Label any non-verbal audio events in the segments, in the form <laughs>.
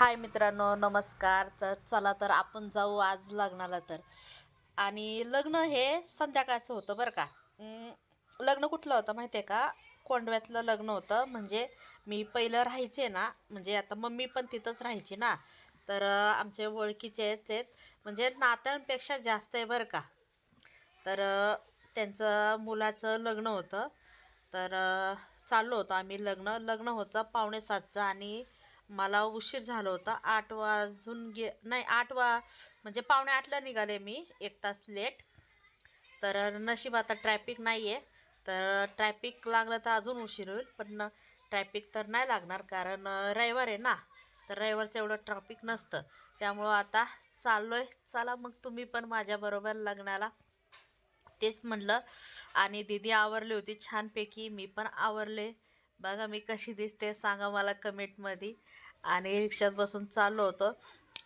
हाय मित्रांनो नमस्कार. तर चला तर आपण जाऊ आज लग्नाला तर. आणि लग्न हे संध्याकाळचं होतं बरं का. लग्न कुठलं होतं माहिती आहे का? कोंडव्यातलं लग्न होतं. म्हणजे मी पहिलं राहायचे ना म्हणजे आता मम्मी पण तिथंच राहायची ना. तर आमचे ओळखीचेच आहेत. म्हणजे नात्यांपेक्षा जास्त आहे बरं का. तर त्यांचं मुलाचं लग्न होतं. तर चाललो होतो आम्ही लग्न. लग्न होतं पावणे सातचं आणि मला उशीर झाला होता. आठ वाजून गे नाही आठ वा म्हणजे पावणे आठला निघाले मी. एक तास लेट तर नशीब आता ट्रॅफिक नाही आहे तर ट्रॅफिक लागलं तर अजून उशीर होईल पण ट्रॅफिक तर नाही लागणार कारण रविवार आहे ना. तर रविवारचं एवढं ट्रॅफिक नसतं. त्यामुळं आता चाललो आहे चला मग तुम्ही पण माझ्याबरोबर लग्नाला. तेच म्हणलं. आणि दीदी आवरली होती छानपैकी. मी पण आवरले. बघा मी कशी दिसते. सांगा मला कमेंटमध्ये आणि रिक्षात बसून चाललो होतो.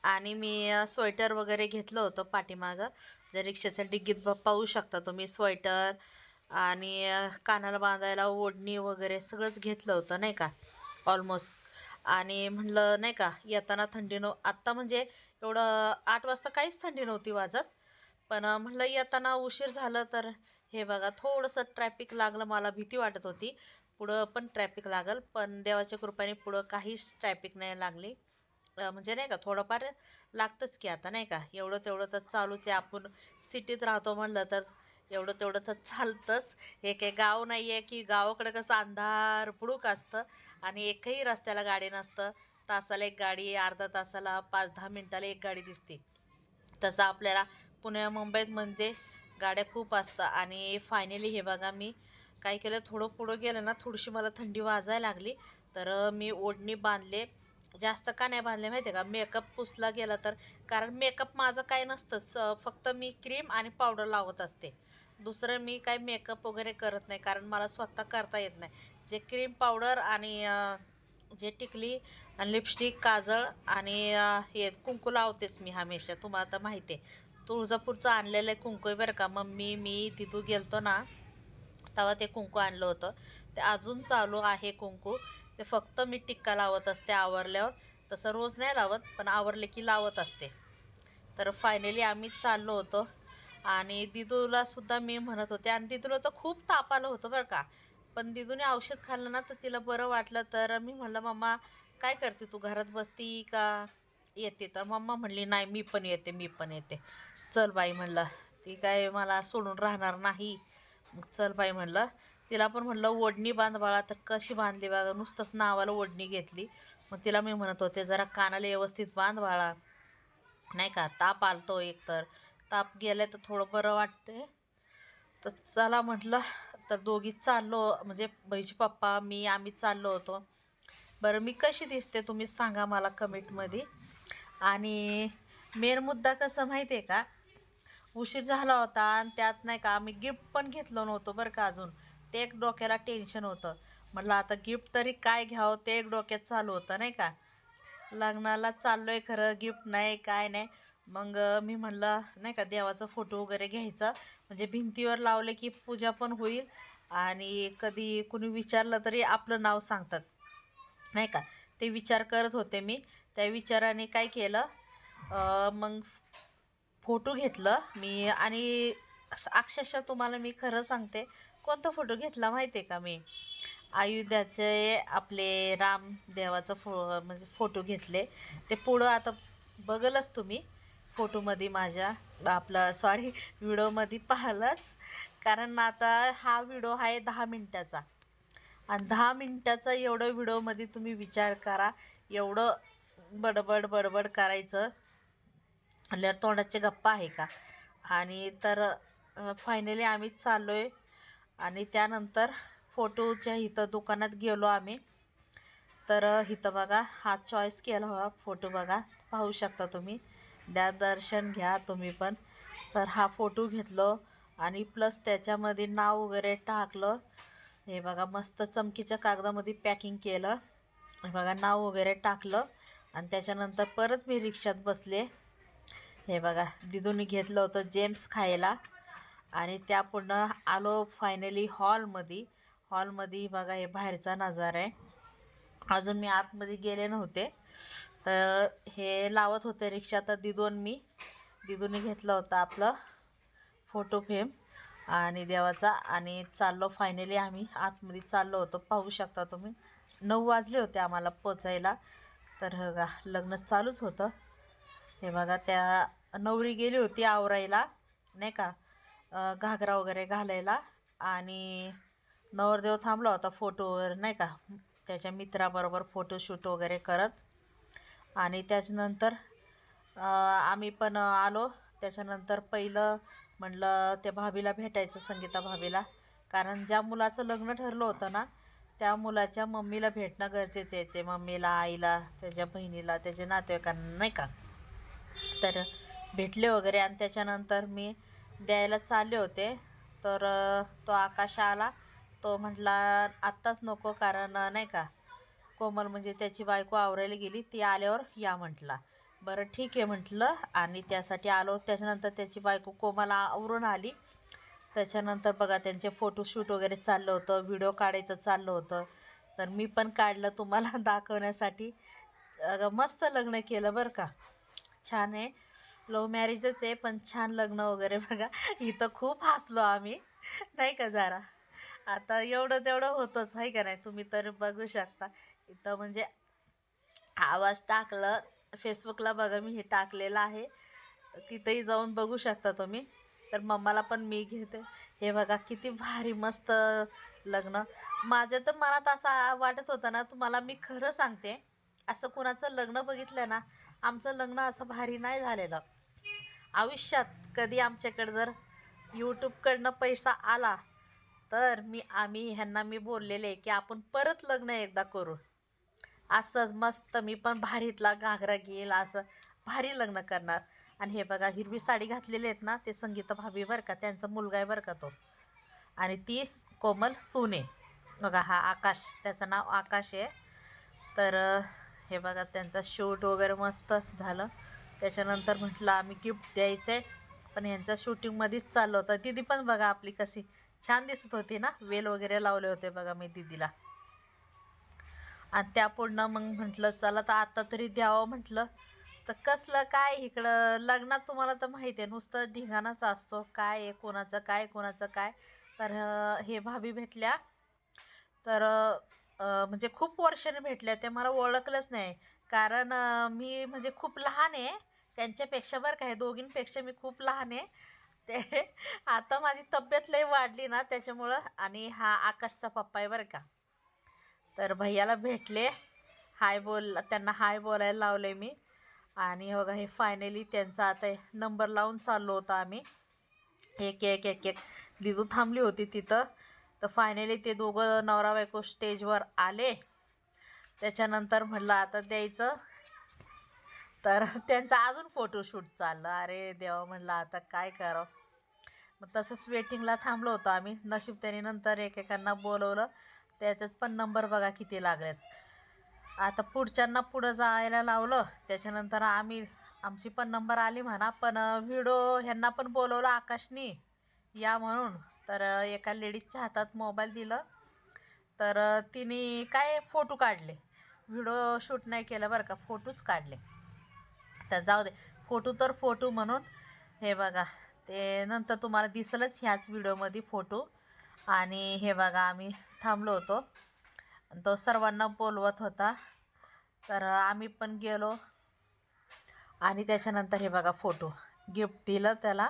आणि मी स्वेटर वगैरे घेतलं होतं पाठीमागं. जर रिक्षाच्या डिग्गीत पाहू शकता तुम्ही स्वेटर आणि कानाला बांधायला ओढणी वगैरे सगळंच घेतलं होतं नाही का? ऑलमोस्ट आणि म्हणलं नाही का येताना थंडी नव आत्ता म्हणजे एवढं आठ वाजता काहीच थंडी नव्हती वाजत. पण म्हणलं येताना उशीर झालं तर हे बघा थोडंसं ट्रॅफिक लागलं मला भीती वाटत होती. पुढं पण ट्रॅफिक लागल. पण देवाच्या कृपेने पुढं काहीच ट्रॅफिक नाही लागली. म्हणजे नाही का थोडंफार लागतंच की आता नाही का. एवढं तेवढं तर चालूच आहे. आपण सिटीत राहतो म्हणलं तर एवढं तेवढं तर चालतंच. हे काही गाव नाही आहे की गावाकडे कसं अंधार पुडूक असतं आणि एकही रस्त्याला गाडी नसतं. तासाला एक गाडी अर्धा तासाला पाच दहा मिनटाला एक गाडी दिसते. तसं आपल्याला पुण्या मुंबईत म्हणजे गाड्या खूप असतात. आणि फायनली हे बघा मी काय केलं थोडं पुढं गेलं ना थोडीशी मला थंडी वाजायला लागली. तर मी ओढणी बांधले. जास्त का नाही बांधले माहिती आहे का? मेकअप पुसला गेला तर. कारण मेकअप माझं काय नसतं. स फक्त मी क्रीम आणि पावडर लावत असते. दुसरं मी काय मेकअप वगैरे करत नाही. कारण मला स्वतः करता येत नाही. जे क्रीम पावडर आणि जे टिकली आणि लिपस्टिक काजळ आणि हे कुंकू लावतेच मी हमेशा. तुम्हाला तर माहिती आहे तुळजापूरचं आणलेलं आहे कुंकू बरं का. मम्मी मी तिथून गेलतो ना तेव्हा ते कुंकू आणलं होतं. ते अजून चालू आहे कुंकू. ते फक्त मी टिक्का लावत असते आवरल्यावर. तसं रोज नाही लावत पण आवरले की लावत असते. तर फायनली आम्ही चाललो होतो. आणि दिदूला सुद्धा मी म्हणत होते आणि दिदूला तर खूप ताप आलं होतं बरं का. पण दिदूने औषध खाल्लं ना तर तिला बरं वाटलं. तर मी म्हणलं मम्मा काय करते तू? घरात बसती का? येते. तर मम्मा म्हणली नाही मी पण येते मी पण येते. चल बाई म्हणलं. ती काय मला सोडून राहणार नाही. मग चल बाई म्हणलं. तिला पण म्हणलं ओढणी बांध बाळा तर कशी बांधली बाळा नुसतंच नावाला ओढणी घेतली. मग तिला मी म्हणत होते जरा कानाला व्यवस्थित बांध बाळा. नाही का ताप आलतो एकतर ताप गेले तर थोडं बरं वाटते तर चला म्हटलं तर दोघी चाललो म्हणजे बहिची पप्पा मी आम्ही चाललो होतो. बरं मी कशी दिसते तुम्ही सांगा मला कमेंटमध्ये. आणि मेन मुद्दा कसं माहिती आहे का उशीर झाला होता आणि त्यात नाही का आम्ही गिफ्ट पण घेतलं नव्हतं बरं का अजून. ते एक डोक्याला टेन्शन होतं. म्हटलं आता गिफ्ट तरी काय घ्यावं ते एक डोक्यात चालू होतं नाही का. लग्नाला चाललो आहे खरं गिफ्ट नाही काय नाही. मग मी म्हणलं नाही का देवाचा फोटो वगैरे घ्यायचा. म्हणजे भिंतीवर लावले की पूजा पण होईल. आणि कधी कुणी विचारलं तरी आपलं नाव सांगतात. नाही का? ते विचार करत होते मी. त्या विचाराने काय केलं? मग फोटो घेतलं मी आणि अक्षरशः तुम्हाला मी खरं सांगते कोणता फोटो घेतला माहिती आहे का मी? अयोध्याचे आपले राम देवाचं फो म्हणजे फोटो घेतले. ते पुढं आता बघलच तुम्ही फोटोमध्ये माझ्या आपला सॉरी व्हिडिओमध्ये पाहिलंच. कारण आता हा व्हिडिओ आहे दहा मिनटाचा. आणि दहा मिनटाचा एवढं व्हिडिओमध्ये तुम्ही विचार करा एवढं बडबड बडबड करायचं. म्हणल्यावर तोंडाचे गप्पा आहे का? आणि तर फायनली आम्ही चाललो आहे आणि त्यानंतर फोटोच्या इथं दुकानात गेलो आम्ही. तर इथं बघा हा चॉईस केला हवा फोटो बघा. पाहू शकता तुम्ही. द्या दर्शन घ्या तुम्ही पण. तर हा फोटो घेतलो आणि प्लस त्याच्यामध्ये नाव वगैरे टाकलं. हे बघा मस्त चमकीच्या कागदामध्ये पॅकिंग केलं. हे बघा नाव वगैरे टाकलं. आणि त्याच्यानंतर परत मी रिक्षात बसले. हे बघा दिदूने घेतलं होतं जेम्स खायला. आणि त्या पुन्हा आलो फायनली हॉलमध्ये हॉलमध्ये बघा हे बाहेरचा नजारा आहे. अजून मी आतमध्ये गेले नव्हते. तर हे लावत होते रिक्षा तर दिदून मी. दिदूने घेतलं होतं आपलं फोटो फ्रेम आणि देवाचा. आणि चाललो फायनली आम्ही. आतमध्ये चाललो होतो. पाहू शकता तुम्ही. नऊ वाजले होते आम्हाला पोचायला. तर बघा लग्न चालूच होतं. हे बघा त्या नवरी गेली होती आवरायला नाही का? घागरा वगैरे घालायला आणि नवरदेव थांबला होता फोटो वगैरे नाही का? त्याच्या मित्राबरोबर फोटोशूट वगैरे करत. आणि त्याच्यानंतर आम्ही पण आलो. त्याच्यानंतर पहिलं म्हणलं त्या भाभीला भेटायचं संगीता भाभीला. कारण ज्या मुलाचं लग्न ठरलं होतं ना त्या मुलाच्या मम्मीला भेटणं गरजेचं आहे. ते मम्मीला आईला त्याच्या बहिणीला त्याच्या नातेवाईकांना नाही का? तर भेटले वगैरे. आणि त्याच्यानंतर मी द्यायला चालले होते. तर तो आकाश आला. तो म्हटला आत्ताच नको कारण नाही का कोमल म्हणजे त्याची बायको आवरायला गेली. ती आल्यावर या म्हटला. बरं ठीक आहे म्हटलं. आणि त्यासाठी आलो. त्याच्यानंतर त्याची बायको कोमल आवरून आली. त्याच्यानंतर बघा त्यांचे फोटोशूट वगैरे चाललं होतं. व्हिडिओ काढायचं चाललं होतं. तर मी पण काढलं तुम्हाला <laughs> दाखवण्यासाठी. मस्त लग्न केलं बरं का. छान आहे. लव्ह मॅरेजच आहे पण छान लग्न वगैरे बघा. इथं खूप हसलो आम्ही. नाही का जरा? आता एवढं तेवढं होतंच आहे का नाही? तुम्ही तर बघू शकता. इथं म्हणजे आवाज टाकलं फेसबुकला बघा मी हे टाकलेलं आहे. तर तिथंही जाऊन बघू शकता तुम्ही. तर मम्माला पण मी घेते. हे बघा किती भारी मस्त लग्न. माझ्या तर मनात असं वाटत होतं ना तुम्हाला मी खरं सांगते. असं कुणाचं लग्न बघितलं ना आमचं लग्न असं भारी नाही झालेलं. आयुष्यात कधी आमच्याकडे जर यूट्यूबकडनं पैसा आला तर मी आम्ही ह्यांना मी बोललेले की आपण परत लग्न एकदा करू. असंच मस्त मी पण भारीतला घागरा घेईल असं भारी लग्न करणार. आणि हे बघा हिरवी साडी घातलेली आहेत ना ते संगीत भाभी बरं का त्यांचा मुलगा आहे बरं का तो. आणि ती कोमल सोने. बघा हा आकाश त्याचं नाव आकाश आहे. तर हे बघा त्यांचा शूट वगैरे मस्त झालं. त्याच्यानंतर म्हटलं आम्ही गिफ्ट द्यायचं आहे पण ह्यांचं शूटिंगमध्येच चाललं होतं. दिदी पण बघा आपली कशी छान दिसत होती ना? वेल वगैरे लावले होते बघा मी दिदीला. आणि त्या पुढनं मग म्हटलं चला तर आता तरी द्यावं म्हटलं. तर कसलं काय इकडं? लग्नात तुम्हाला तर माहिती आहे नुसतं ढिंगाणाच असतो. काय आहे कोणाचं काय कोणाचं काय? तर हे भाभी भेटल्या. तर म्हणजे खूप वर्षाने भेटल्या ते मला ओळखलंच नाही. कारण मी म्हणजे खूप लहान आहे. त्यांच्यापेक्षा बरं का हे दोघींपेक्षा मी खूप लहान आहे. ते <laughs> आता माझी तब्येत लई वाढली ना त्याच्यामुळं आणि हा आकाशचा पप्पा आहे बरं का. तर भैयाला भेटले. हाय बोल त्यांना हाय बोलायला लावले मी. आणि बघा हे फायनली त्यांचा आता नंबर लावून चाललो होतो आम्ही. एक एक एक एक. दिदू थांबली होती तिथं. तर फायनली ते दोघं नवरा बायको स्टेजवर आले. त्याच्यानंतर म्हटलं आता द्यायचं. तर त्यांचा अजून फोटोशूट चाललं. अरे देवा म्हटलं आता काय करावं? मग तसंच वेटिंगला थांबलो होतो आम्ही. नशीब त्यांनी नंतर एकेकांना बोलवलं. त्याच्यात पण नंबर बघा किती लागलेत. आता पुढच्यांना पुढं जायला लावलं. त्याच्यानंतर आम्ही आमची पण नंबर आली म्हणा. पण व्हिडिओ ह्यांना पण बोलवलं आकाशनी. या म्हणून. तर एका लेडीजच्या हातात मोबाईल दिलं. तर तिने काय फोटो काढले? व्हिडिओ शूट नाही केलं बरं का फोटोच काढले. तर जाऊ दे फोटो तर फोटो म्हणून. हे बघा ते नंतर तुम्हाला दिसलंच ह्याच व्हिडिओमध्ये फोटो. आणि हे बघा आम्ही थांबलो होतो. आणि तो सर्वांना बोलवत होता. तर आम्ही पण गेलो. आणि त्याच्यानंतर हे बघा फोटो. गिफ्ट दिलं त्याला.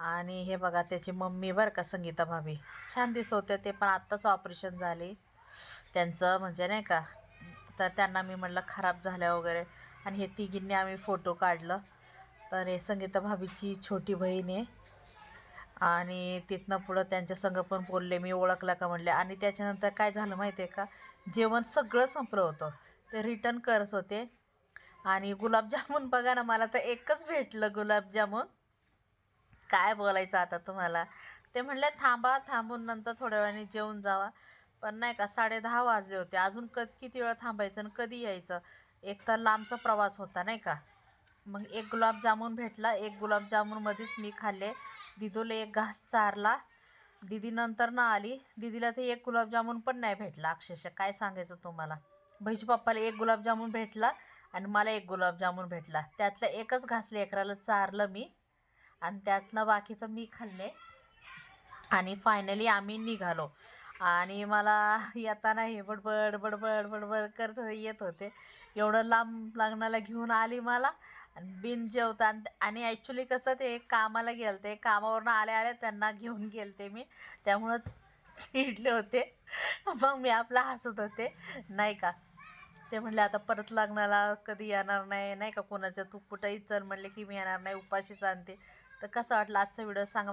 आणि हे बघा त्याची मम्मी बरं का संगीता भाभी. छान दिसत होते ते पण आत्ताच ऑपरेशन झाले. त्यांचं म्हणजे नाही का तर त्यांना मी म्हटलं खराब झाल्या वगैरे. आणि हे तिघींनी आम्ही फोटो काढलं. तर हे संगीता भाभीची छोटी बहीण आहे. आणि तिथनं पुढं त्यांच्या संग पण बोलले मी ओळखला का म्हणले. आणि त्याच्यानंतर काय झालं माहिती आहे का जेवण सगळं संपलं होतं. ते रिटर्न करत होते. आणि गुलाबजामुन बघा ना मला तर एकच भेटलं गुलाबजामुन. काय बोलायचं आता तुम्हाला? ते म्हणले थांबा थांबून नंतर थोड्या वेळाने जेवून जावा. पण नाही का साडे दहा वाजले होते. अजून कधी किती वेळ थांबायचं आणि कधी यायचं? एक तर लांबचा प्रवास होता नाही का? मग एक गुलाबजामून भेटला. एक गुलाबजामुनमध्येच मी खाल्ले. दिदूला एक घास चारला. दिदी नंतर ना आली. दिदीला ते एक गुलाबजामुन पण नाही भेटला. अक्षरशः काय सांगायचं तुम्हाला? भैजी पप्पाला एक गुलाबजामून भेटला आणि मला एक गुलाबजामून भेटला. त्यातलं एकच घास लेकराला चारलं मी. आणि त्यातलं बाकीचं मी खाल्ले आणि फायनली आम्ही निघालो. आणि मला येताना हे बडबड बडबड बडबड करत येत होते. एवढं लांब लग्नाला घेऊन आली मला आणि बिन जेवता. आणि आणि ॲक्च्युली कसं ते कामाला गेलते. कामावरून आले आले त्यांना घेऊन गेलते मी. त्यामुळं चिडले होते. मग मी आपला हसत होते. नाही का? ते म्हणले आता परत लग्नाला कधी येणार नाही नाही का कोणाचं? तू कुठंही चल. म्हणले की मी येणार नाही. उपाशीच आणते. तर कसं वाटलं आजचा व्हिडिओ सांगा